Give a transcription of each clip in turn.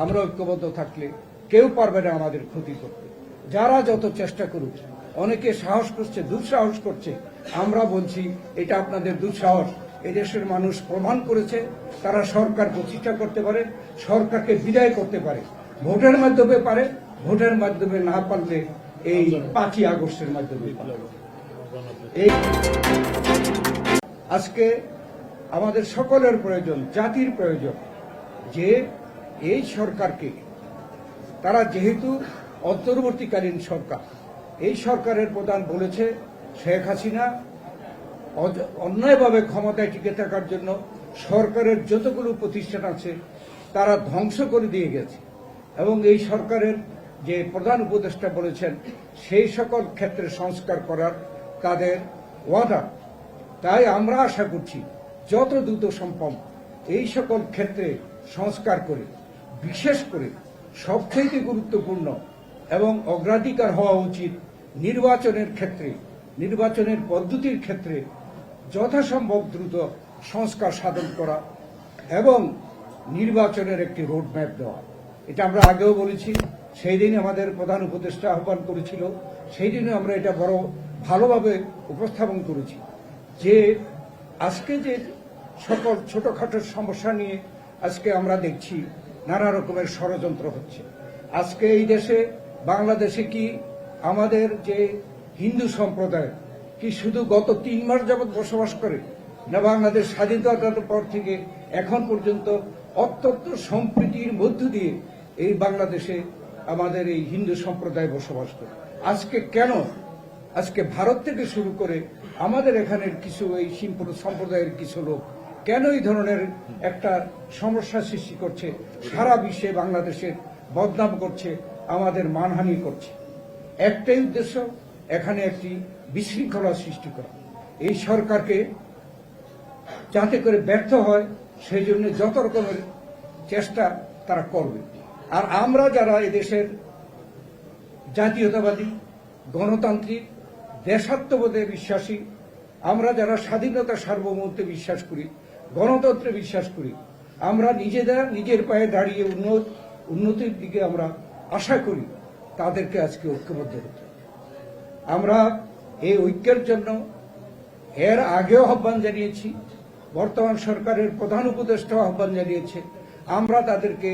আমরা ঐক্যবদ্ধ থাকলে কেউ পারবে না আমাদের ক্ষতি করতে। যারা যত চেষ্টা করুক, অনেকে সাহস করছে, দুঃসাহস করছে, আমরা বলছি, এটা আপনাদের দুঃসাহস। এদেশের মানুষ প্রমাণ করেছে, তারা সরকার প্রতিষ্ঠা করতে পারে, সরকারকে বিদায় করতে পারে। ভোটের মাধ্যমে পারে, ভোটের মাধ্যমে না পারলে এই পাঁচই আগস্টের মাধ্যমে এই আজকে আমাদের সকলের প্রয়োজন, জাতির প্রয়োজন, যে এই সরকারকে, তারা যেহেতু অন্তর্বর্তীকালীন সরকার, এই সরকারের প্রধান বলেছে শেখ হাসিনা অন্যায়ভাবে ক্ষমতায় টিকে থাকার জন্য সরকারের যতগুলো প্রতিষ্ঠান আছে, তারা ধ্বংস করে দিয়ে গেছে। এবং এই সরকারের যে প্রধান উপদেষ্টা বলেছেন, সেই সকল ক্ষেত্রে সংস্কার করার তাদের ওয়াদা তাই আমরা আশা করছি, যত দ্রুত সম্ভব, এই সকল ক্ষেত্রে সংস্কার করে বিশেষ করে সবথেকে গুরুত্বপূর্ণ এবং অগ্রাধিকার হওয়া উচিত নির্বাচনের ক্ষেত্রে, নির্বাচনের পদ্ধতির ক্ষেত্রে যথাসম্ভব দ্রুত সংস্কার সাধন করা এবং নির্বাচনের একটি রোডম্যাপ দেওয়া। এটা আমরা আগেও বলেছি, সেই দিন আমাদের প্রধান উপদেষ্টা আহ্বান করেছিল, সেই দিনে আমরা এটা বড় ভালোভাবে উপস্থাপন করেছি যে আজকে যে সকল ছোটখাটো সমস্যা নিয়ে আজকে আমরা দেখছি নানা রকমের ষড়যন্ত্র হচ্ছে। আজকে এই দেশে বাংলাদেশে কি আমাদের যে হিন্দু সম্প্রদায়, কি শুধু গত তিন মাস যাবৎ বসবাস করে, না বাংলাদেশ স্বাধীনতার পর থেকে এখন পর্যন্ত অত্যন্ত সম্প্রীতির মধ্য দিয়ে এই বাংলাদেশে আমাদের এই হিন্দু সম্প্রদায় বসবাস করে। আজকে কেন? আজকে ভারত থেকে শুরু করে আমাদের এখানের কিছু এই সম্প্রদায়ের কিছু লোক কেন এই ধরনের একটা সমস্যা সৃষ্টি করছে? সারা বিশ্বে বাংলাদেশের বদনাম করছে, আমাদের মানহানি করছে। একটাই উদ্দেশ্য, এখানে একটি বিশৃঙ্খলা সৃষ্টি করা। এই সরকারকে যাতে করে ব্যর্থ হয় সেই জন্য যত রকমের চেষ্টা তারা করবে। আর আমরা যারা এদেশের জাতীয়তাবাদী, গণতান্ত্রিক, দেশাত্মবোধে বিশ্বাসী, আমরা যারা স্বাধীনতা সার্বভৌমত্বে বিশ্বাস করি গণতন্ত্রে বিশ্বাস করি। আমরা নিজেরা নিজের পায়ে দাঁড়িয়ে উন্নত, উন্নতির দিকে আমরা আশা করি। তাদেরকে আজকে ঐক্যবদ্ধ হতে আমরা এই ঐক্যের জন্য এর আগেও আহ্বান জানিয়েছি, বর্তমান সরকারের প্রধান উপদেষ্টা আহ্বান জানিয়েছে। আমরা তাদেরকে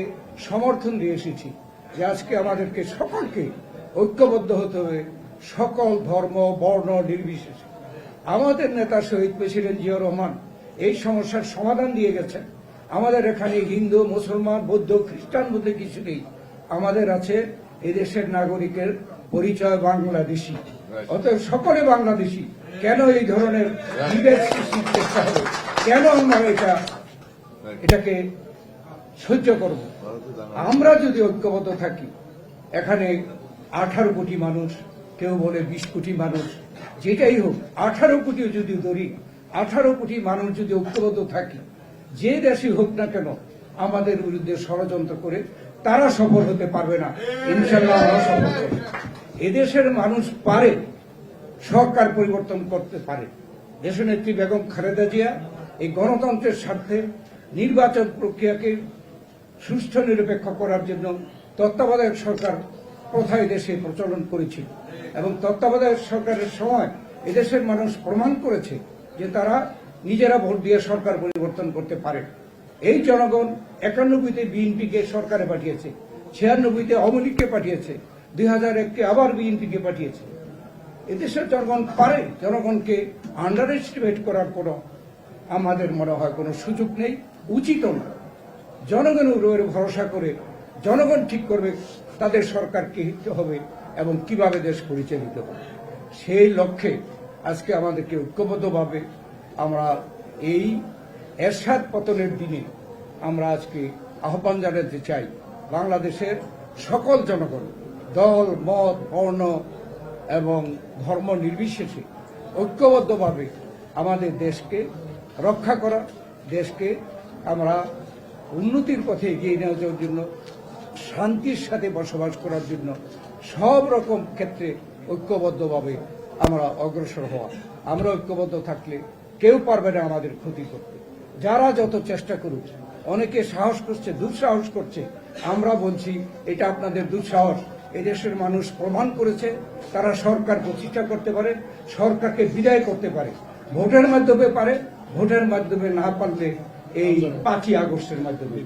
সমর্থন দিয়ে এসেছি যে আজকে আমাদেরকে সকলকে ঐক্যবদ্ধ হতে হবে, সকল ধর্ম, বর্ণ, নির্বিশেষে। আমাদের নেতা শহীদ প্রেসিডেন্ট জিয়া রহমান এই সমস্যার সমাধান দিয়ে গেছেন। আমাদের এখানে হিন্দু, মুসলমান, বৌদ্ধ, খ্রিস্টান বলতে কিছু নেই। আমাদের আছে এদেশের নাগরিকের পরিচয় বাংলাদেশি। অতএব সকলে বাংলাদেশি। কেন এই ধরনের চেষ্টা কেন আমরা এটা এটাকে সহ্য করব? আমরা যদি ঐক্যবদ্ধ থাকি, এখানে আঠারো কোটি মানুষ, কেউ বলে বিশ কোটি মানুষ, যেটাই হোক, আঠারো কোটিও যদি ধরি আঠারো কোটি মানুষ যদি ঐক্যবদ্ধ থাকি, যে দেশই হোক না কেন, আমাদের বিরুদ্ধে ষড়যন্ত্র করে তারা সফল হতে পারবে না। ইনশাল্লাহ এদেশের মানুষ পারে, সরকার পরিবর্তন করতে পারে। দেশনেত্রী বেগম খালেদা জিয়া এই গণতন্ত্রের স্বার্থে নির্বাচন প্রক্রিয়াকে সুষ্ঠু নিরপেক্ষ করার জন্য তত্ত্বাবধায়ক সরকার প্রথায় দেশে প্রচলন করেছিল এবং তত্ত্বাবধায়ক সরকারের সময় এদেশের মানুষ প্রমাণ করেছে যে তারা নিজেরা ভোট দিয়ে সরকার পরিবর্তন করতে পারে। এই জনগণ একানব্বইতে বিএনপিকে সরকারে পাঠিয়েছে ছিয়ানব্বইতে আওয়ামী লীগকে পাঠিয়েছে, দুই হাজার এককে আবার বিএনপিকে পাঠিয়েছে। এদেশের জনগণ পারে, জনগণকে আন্ডার এস্টিমেট করার কোনো আমাদের মনে হয় কোনো সুযোগ নেই, উচিত না জনগণের উপরে ভরসা করে জনগণ ঠিক করবে, তাদের সরকার কি হবে এবং কীভাবে দেশ পরিচালিত হবে। সেই লক্ষ্যে আজকে আমাদেরকে ঐক্যবদ্ধভাবে আমরা এই এরশাদ পতনের দিনে আমরা আজকে আহ্বান জানাতে চাই বাংলাদেশের সকল জনগণ, দল, মত, বর্ণ এবং ধর্ম নির্বিশেষে ঐক্যবদ্ধভাবে আমাদের দেশকে রক্ষা করা, দেশকে আমরা উন্নতির পথে এগিয়ে নেওয়ার জন্য, শান্তির সাথে বসবাস করার জন্য সব রকম ক্ষেত্রে ঐক্যবদ্ধভাবে আমরা অগ্রসর হওয়া। আমরা ঐক্যবদ্ধ থাকলে কেউ পারবে না আমাদের ক্ষতি করতে। যারা যত চেষ্টা করুক, অনেকে সাহস করছে, দুঃসাহস করছে, আমরা বলছি, এটা আপনাদের দুঃসাহস। এদেশের মানুষ প্রমাণ করেছে, তারা সরকার প্রতিষ্ঠা করতে পারে, সরকারকে বিদায় করতে পারে। ভোটের মাধ্যমে পারে, ভোটের মাধ্যমে না পারলে এই পাঁচই আগস্টের মাধ্যমে।